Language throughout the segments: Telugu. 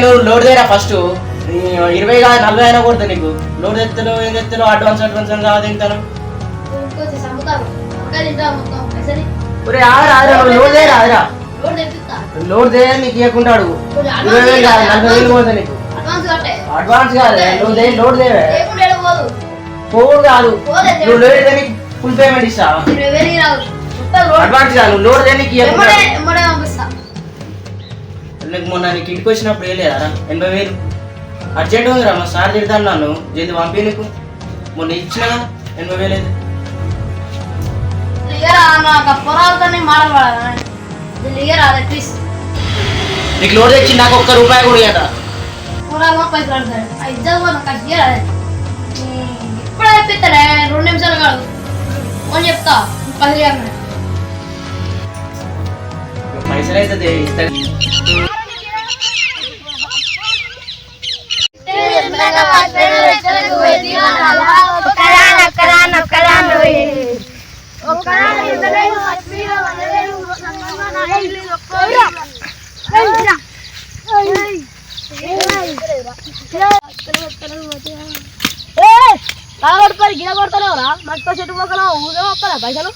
లోడ్ చేయరా ఫస్ట్ ఇరవై కాదు నలభై అయినా కొడతా నీకు. లోడ్ తెత్తలు ఏం తెత్తలు అడ్వాన్స్ అడ్వాన్స్ అని కాదు తింటాను ఒరే ఆగరా ఆగరా నువ్వు లోడ్ చేయరా ఆగరా. లోడ్ చేయాలి నీకు ఇవ్వకుండా అడుగు. ఇరవై వేలు కాదు అడ్వాన్స్ నలభై వేలు పోతా నీకు. అడ్వాన్స్ కాదు నువ్వు చేయి లోడ్ చేయవే పోవు కాదు. నువ్వు లోడ్ నీకు ఫుల్ పేమెంట్ ఇస్తా. అడ్వాన్స్ కాదు నువ్వు లోడ్ చేయ నీకు ఇవ్వకుండా నీకు మొన్న నీకు ఇంటికి వచ్చినప్పుడు వేయలేదా ఎనభై వేలు. అర్జెంట్ ఉందిరా మా సార్ తిడతాను నన్ను. జల్ది పంపి నీకు. మొన్న ఇచ్చినగా ఎనభై వేలు అయితే. నాకు లోడ్ తెచ్చి నాకు ఒక్క రూపాయి కూడా అదే ఇప్పుడే తెప్పిస్తాడే రెండు నిమిషాలు కాదు. ఫోన్ చెప్తా ఇవ్వగానే. పైసలు అయితే దే- ఇస్తా కాగొడతారు గిడ కొడతానేవరా చెట్టు మొక్కలు ఊగే వస్తారా పైసలు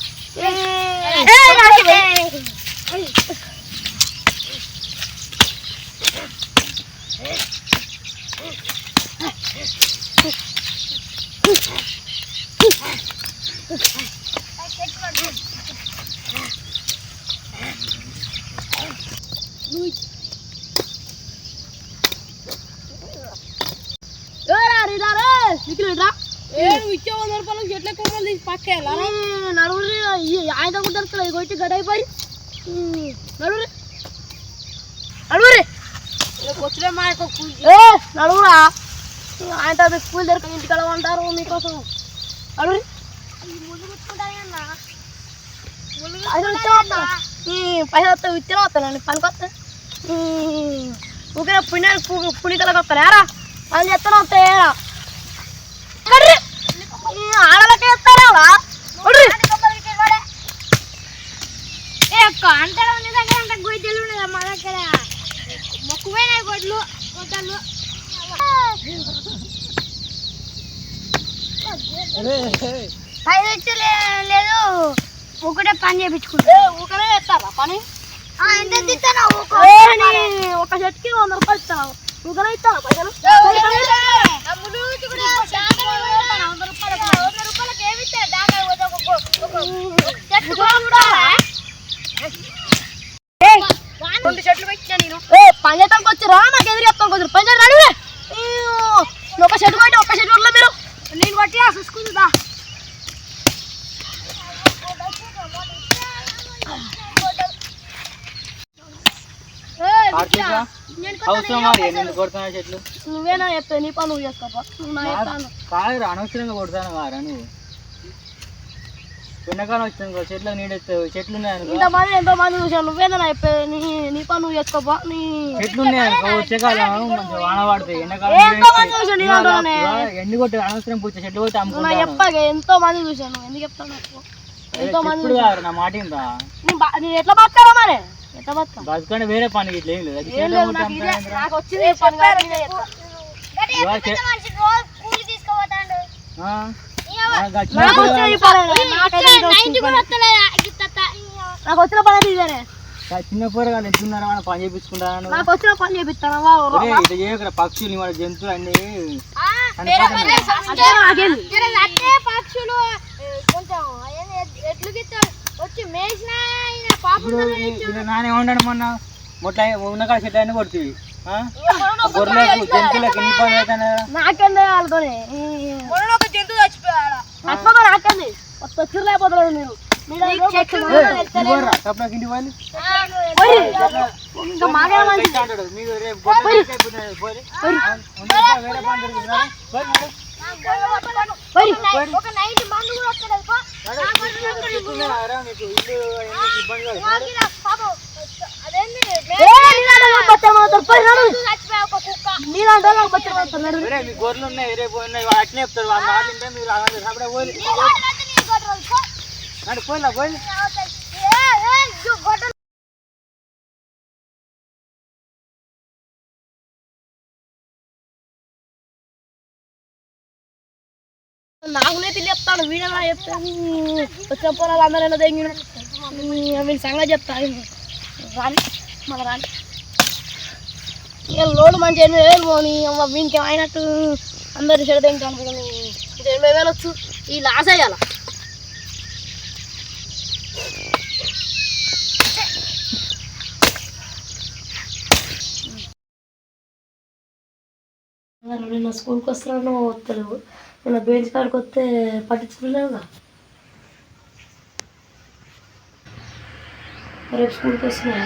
ఆయన కుదరతలే కొట్టి గడైపోయి నడువురి నడువురి ఏ నడువురా ఆయన స్కూల్ దగ్గర ఇంటికి ఉంటారు మీకోసం నడువురి పైసలు విత్తనం వస్తానండి పనికి వస్తా ఊరికే పుణ్యాలు పుణికలకు వస్తారా పని చేస్తాను వస్తాయా ఆడలకే వస్తారా ఏ కాంటాడు నీ దగ్గర అంత గొయ్యలు ఉండదా మా దగ్గర? మొక్కుపోయిన గొడ్లు గొడ్డలు. పైన వచ్చి లేదు. ఒకటే పని చేయించుకుంటా ఊకనే చేస్తారా పని? ఒక షర్ట్కి వంద రూపాయలు ఇస్తాను ఊకనే ఇస్తాను పైసలు రెండు అవసరం మరి ఎందుకు కొడుతున్నా చెట్లు? నువ్వేనా చెప్తా నీ పని నువ్వు కాదు అనవసరంగా కొడతాను వారా నువ్వు. ఎండాకాలం వచ్చింది కదా, చెట్లకు నీడెత్తావు చెట్లు ఉన్నాయనుకో ఇంతమంది ఎంతో మంది చూసాను నువ్వేనా చెప్పేది నీ నీ పని నువ్వు చేసుకోపా నీ చెట్లు ఉన్నాయనుకో వచ్చేకాలం వాన ఎండాకాలం నేను? అంటున్నానే. ఎండి కొట్టి అనవసరం పూచే చెట్లు కొట్టి చెప్పాక ఎంతో మంది చూసాను ఎందుకు చెప్తాను? ఎంతో మంది నా మాట ఇందా నీ బా- నీ ఎట్లా బతకాలా మరి? బతకా వేరే పని ఇట్లా ఏం లేదు. నాకు వచ్చింది పని వచ్చిన పని ఇదేనే. చిన్న పోరగాళ్ళు ఎట్లున్నారా మన పని చేపించుకుంటాను నాకు వచ్చిన పని చేపిస్తాను పక్షులు మన జంతువులు అన్ని? పక్షులు. కొంచెం ఎట్లు ఇప్పుడు నాన్న ఏమంటాడు మొన్న. మొట్ల ఉన్న కాడ చెట్లు అన్ని కొడుతుంది గొర్రెలకు జంతువులకు ఎన్ని పని అవుతాను నాకండి వాళ్ళతోనే ఒక జంతువు చచ్చిపోయాడు? అట్లా నాకండి వచ్చి లేకపోతున్నాడు మీరు సప్నకి ఒక నైట్ మందు కూడా మీ గొర్రెలు ఉన్నాయి రేపు చెప్తారు వాళ్ళ మీరు అప్పుడే పోయి పోయిలా పోయి నాకునే తెలియస్తాను వీడన్నా చెప్తాను వచ్చిన పొలాలు అందరైనా తెంగిన వీళ్ళ సంగతి చెప్తాను రాని మన రాని. లోడు మంచి ఎనిమిది వేలు పోని అమ్మ వీనికి అయినట్టు అందరు చెడు తెంగుతాను ఇది ఎనిమిది వేలు వచ్చు ఈ లాస్ అయ్యాలా? నిన్న స్కూల్కి వస్తున్నాను వస్తలేవు. నిన్న బెంచ్ కాడికి వస్తే పట్టించుకోలేవుగా. రేపు స్కూల్కి వస్తున్నా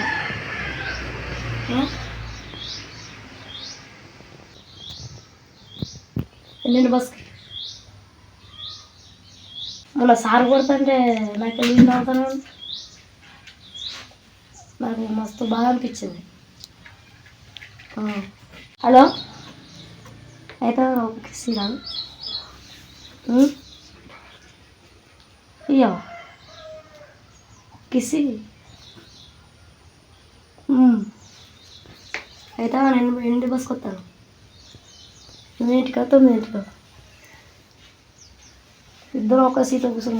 ఆ? బస్కి? మొన్న సార్ కొడుతుంటే నాకు వెళ్ళి అవుతాను నాకు మస్తు బాగా అనిపించింది. ఆ. హలో? అయితే ఒక కిస్ ఇరాదు ఇయ్యో కిసి అయితే నేను ఎన్ని బస్కి వస్తాను ఎన్నింటికా తొమ్మిదింటికా ఇద్దరం ఒక సీట్లో కూర్చొని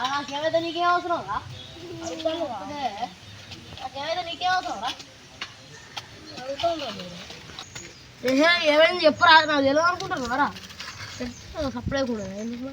నాకేమైతే నీకేం అవసరం రా నాకేమైతే నీకేం అవసరం రా ఏమైంది చెప్పరా నాకు తెలియదు అనుకుంటున్నారా సప్లై కూడా ఎందుకు